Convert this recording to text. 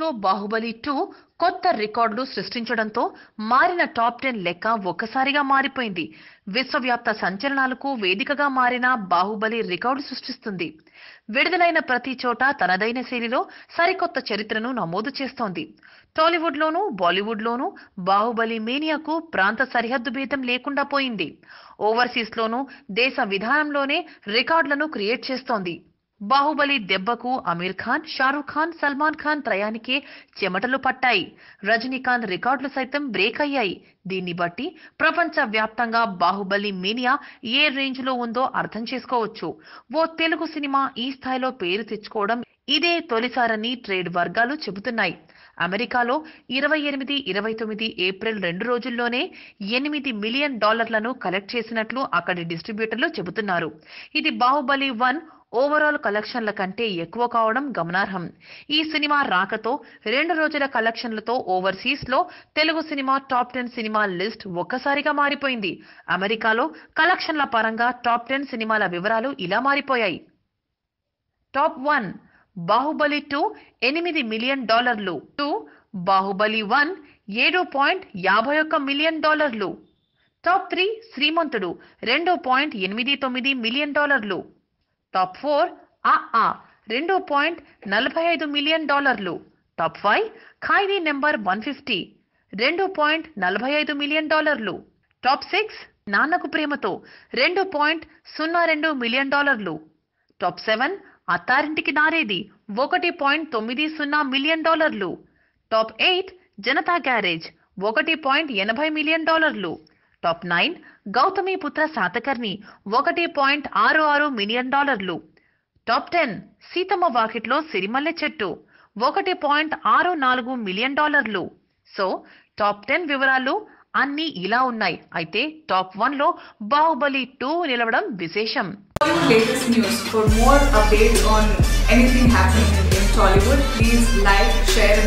లో బాహుబలి టూ కొత్త రికార్డులు సృష్టించడంతో మారిన టాప్ టెన్ లెక్క ఒక్కసారిగా మారిపోయింది. విశ్వవ్యాప్త సంచలనాలకు వేదికగా మారిన బాహుబలి రికార్డు సృష్టిస్తుంది. విడుదలైన ప్రతి చోట తనదైన శైలిలో సరికొత్త చరిత్రను నమోదు చేస్తోంది. టాలీవుడ్ లోనూ బాలీవుడ్ లోనూ బాహుబలి మేనియాకు ప్రాంత సరిహద్దు భేదం లేకుండా పోయింది. ఓవర్సీస్ లోనూ దేశ విధానంలోనే రికార్డులను క్రియేట్ చేస్తోంది. బాహుబలి దెబ్బకు అమీర్ ఖాన్ షారూఖ్ ఖాన్ సల్మాన్ ఖాన్ త్రయానికే చెమటలు పట్టాయి. రజనీకాంత్ రికార్డులు సైతం బ్రేక్ అయ్యాయి. దీన్ని బట్టి ప్రపంచ వ్యాప్తంగా బాహుబలి మీనియా ఏ రేంజ్లో ఉందో అర్థం చేసుకోవచ్చు. ఓ తెలుగు సినిమా ఈ స్థాయిలో పేరు తెచ్చుకోవడం ఇదే తొలిసారని ట్రేడ్ వర్గాలు చెబుతున్నాయి. అమెరికాలో ఇరవై ఎనిమిది ఇరవై తొమ్మిది ఏప్రిల్ రెండు రోజుల్లోనే ఎనిమిది మిలియన్ డాలర్లను కలెక్ట్ చేసినట్లు అక్కడి డిస్ట్రిబ్యూటర్లు చెబుతున్నారు. ఇది బాహుబలి వన్ ఓవరాల్ కలెక్షన్ల కంటే ఎక్కువ కావడం గమనార్హం. ఈ సినిమా రాకతో రెండు రోజుల కలెక్షన్లతో ఓవర్సీస్లో Telugu cinema top ten cinema list ఒక్కసారిగా మారిపోయింది. అమెరికాలో కలెక్షన్ల పరంగా టాప్ టెన్ సినిమాల వివరాలు ఇలా మారిపోయాయి. టాప్ వన్ బాహుబలి టూ ఎనిమిది మిలియన్ డాలర్లు. టూ బాహుబలి వన్ ఏడు పాయింట్ యాభై ఒక్క మిలియన్ డాలర్లు. టాప్ త్రీ శ్రీమంతుడు రెండు పాయింట్ ఎనిమిది తొమ్మిది మిలియన్ డాలర్లు. టాప్ ఫోర్ ఆ ఆ రెండు పాయింట్ నలభై ఐదు మిలియన్ డాలర్లు. Top five Khaidi number one fifty. రెండు పాయింట్ నలభై ఐదు మిలియన్ డాలర్లు. Top six Nannaku Prematho. రెండు పాయింట్ సున్నా రెండు మిలియన్ డాలర్లు. Top seven Attarintiki Daredi. ఒకటి పాయింట్ తొమ్మిది సున్నా మిలియన్ డాలర్లు. Top eight Janatha Garage. ఒకటి పాయింట్ ఎనభై మిలియన్ డాలర్లు. Top nine Gautamiputra Satakarni ఒకటి పాయింట్ ఆరు ఆరు మిలియన్ డాలర్లు. టాప్ టెన్ సీతమ్మ వాకిట్లో సిరిమల్లె చెట్టు ఒకటి పాయింట్ ఆరు నాలుగు మిలియన్ డాలర్లు. సో టాప్ టెన్ వివరాలు అన్ని ఇలా ఉన్నాయి. అయితే టాప్ వన్లో బాహుబలి టూ నిలవడం విశేషం. Tollywood please like share